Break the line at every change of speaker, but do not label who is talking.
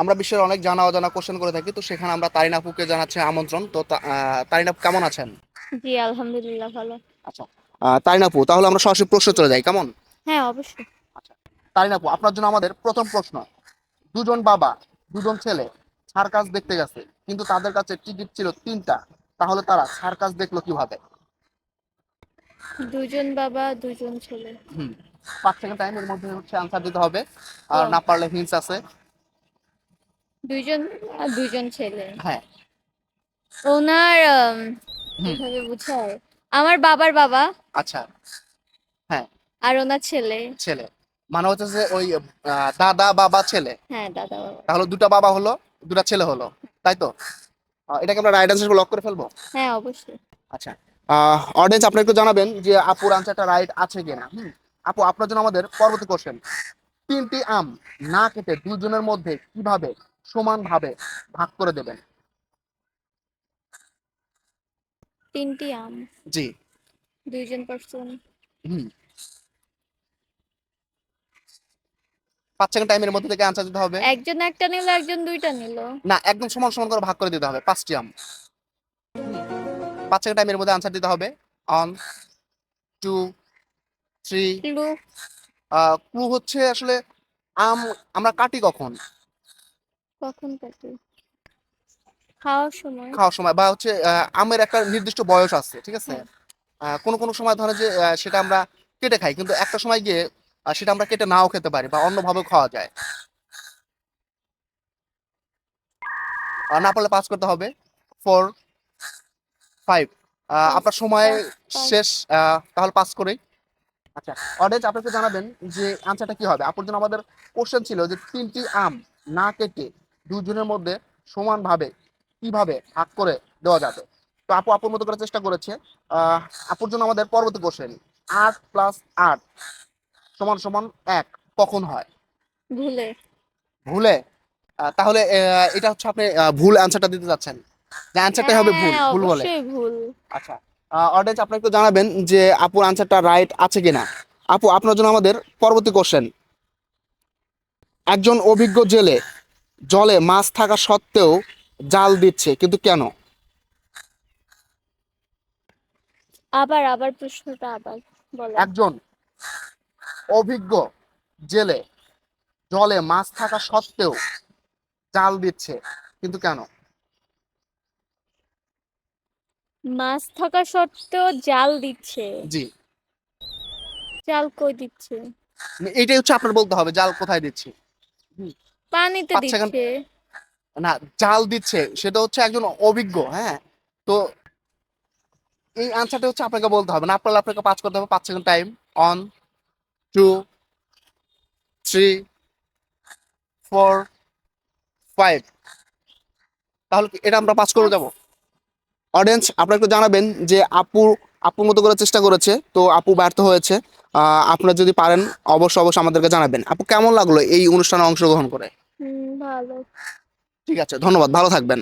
আমরা বিশ্বের অনেক জানা অজানা কোশ্চেন করে থাকি তো সেখানে আমরা তারিন আপুকে জানাচ্ছি আমন্ত্রণ। তো তারিন আপু কেমন আছেন?
জি আলহামদুলিল্লাহ ভালো।
আচ্ছা তারিন আপু তাহলে আমরা সরাসরি প্রশ্ন চলে যাই কেমন?
হ্যাঁ অবশ্যই।
আচ্ছা তারিন আপু আপনার জন্য আমাদের প্রথম প্রশ্ন। দুজন বাবা দুজন ছেলে সার্কাস দেখতে গেছে কিন্তু তাদের কাছে টিকিট ছিল তিনটা। তাহলে তারা সার্কাস দেখল কীভাবে?
দুজন বাবা দুজন ছেলে।
হুম পাঁচ সেকেন্ড টাইমের মধ্যে হচ্ছে আনসার দিতে হবে। আর না পারলে হিন্টস আছে।
দুজন আর দুজন ছেলে।
হ্যাঁ।
ওনার উম, কীভাবে বুঝায়। আমার বাবার বাবা।
আচ্ছা। হ্যাঁ।
আর ওনার ছেলে।
ছেলে। মানে হচ্ছে যে ওই আহ, দাদা বাবা ছেলে।
হ্যাঁ দাদা বাবা।
তাহলে দুটা বাবা হলো দুটা ছেলে হলো। তাই তো? আহ, এটাকে আমরা রাইট আনসার লক করে ফেলব?
হ্যাঁ অবশ্যই।
আচ্ছা। অডিয়েন্স আপনি একটু জানাবেন যে আপুর আনসারটা রাইট আছে কিনা। হুম। আপু আপনার জন্য আমাদের পরবর্তী কোশ্চেন তিনটি আম না কেটে দুজনের মধ্যে কীভাবে সমানভাবে ভাগ করে দেবেন।
তিনটি আম।
জি।
দুইজন পার্সন
হুম। পাঁচ সেকেন্ড টাইমের মধ্যে থেকে আনসার দিতে হবে।
একজন একটা নিল একজন দুইটা নিল।
না একদম সমান সমান করে ভাগ করে দিতে হবে পাঁচটি আম। পাঁচ সেকেন্ড টাইমের মধ্যে আনসার দিতে হবে। One two three
clue
clue হচ্ছে আসলে আম আমরা কাটি কখন?
কখন কাটে? খাওয়ার সময়?
খাওয়ার সময় বা হচ্ছে আমের একটা নির্দিষ্ট বয়স আছে ঠিক আছে? কোনো কোনো সময় ধরে যে সেটা আমরা কেটে খাই কিন্তু একটা সময় গিয়ে সেটা আমরা কেটে নাও খেতে পারি বা অন্যভাবে খাওয়া যায়। আর না পারলে পাস করতে হবে। ফোর ফাইভ আপনার সময় শেষ আহ, তাহলে পাস করেই আচ্ছা অডিয়েন্স আপনাকে জানাবেন যে আনসারটা কি হবে? আপনার জন্য আমাদের কোশ্চেন ছিল যে তিনটি আম না কেটে দুজনের মধ্যে সমানভাবে কীভাবে ভাগ করে দেওয়া যাবে? তো আপু আপুর মতো করার চেষ্টা করেছে। আহ, আপুর জন্য আমাদের পরবর্তী কোশ্চেন আট প্লাস আট সমান সমান এক কখন হয়?
ভুলে।
ভুলে? তাহলে এটা হচ্ছে আপনি ভুল অ্যান্সারটা দিতে যাচ্ছেন। যে অ্যান্সারটাই হবে ভুল
হ্যাঁ,
ভুল বলে।
ভুল।
আচ্ছা অডিয়েন্স আপনি একটু জানাবেন যে আপুর আনসারটা রাইট আছে কিনা। আপু আপনার জন্য আমাদের পরবর্তী কোশ্চেন একজন অভিজ্ঞ জেলে জলে মাছ থাকা সত্ত্বেও জাল দিচ্ছে কিন্তু কেন?
আবার আবার প্রশ্নটা আবার বলো।
একজন অভিজ্ঞ জেলে জলে মাছ থাকা সত্ত্বেও জাল দিচ্ছে কিন্তু কেন?
মাছ থাকা সত্ত্বেও জাল দিচ্ছে।
জি।
জাল কই দিচ্ছে?
এইটাই হচ্ছে আপনার বলতে হবে জাল কোথায় দিচ্ছি?
পানিতে দিচ্ছে।
না জাল দিচ্ছে। সেটা হচ্ছে একজন অভিজ্ঞ হ্যাঁ? তো এই আনসারটা হচ্ছে আপনাকে বলতে হবে। না আপনার আপনাকে পাঁচ করতে হবে। পাঁচ second time one two three four five তাহলে এটা আমরা পাস করে যাব অডিয়েন্স আপনারা একটু জানাবেন যে আপু আপুর মতো করে চেষ্টা করেছে। তো আপু ব্যর্থ হয়েছে। আপনারা যদি পারেন অবশ্যই অবশ্যই আমাদেরকে জানাবেন। আপু কেমন লাগল এই অনুষ্ঠানে অংশগ্রহণ করে?
ভালো।
ঠিক আছে ধন্যবাদ ভালো থাকবেন।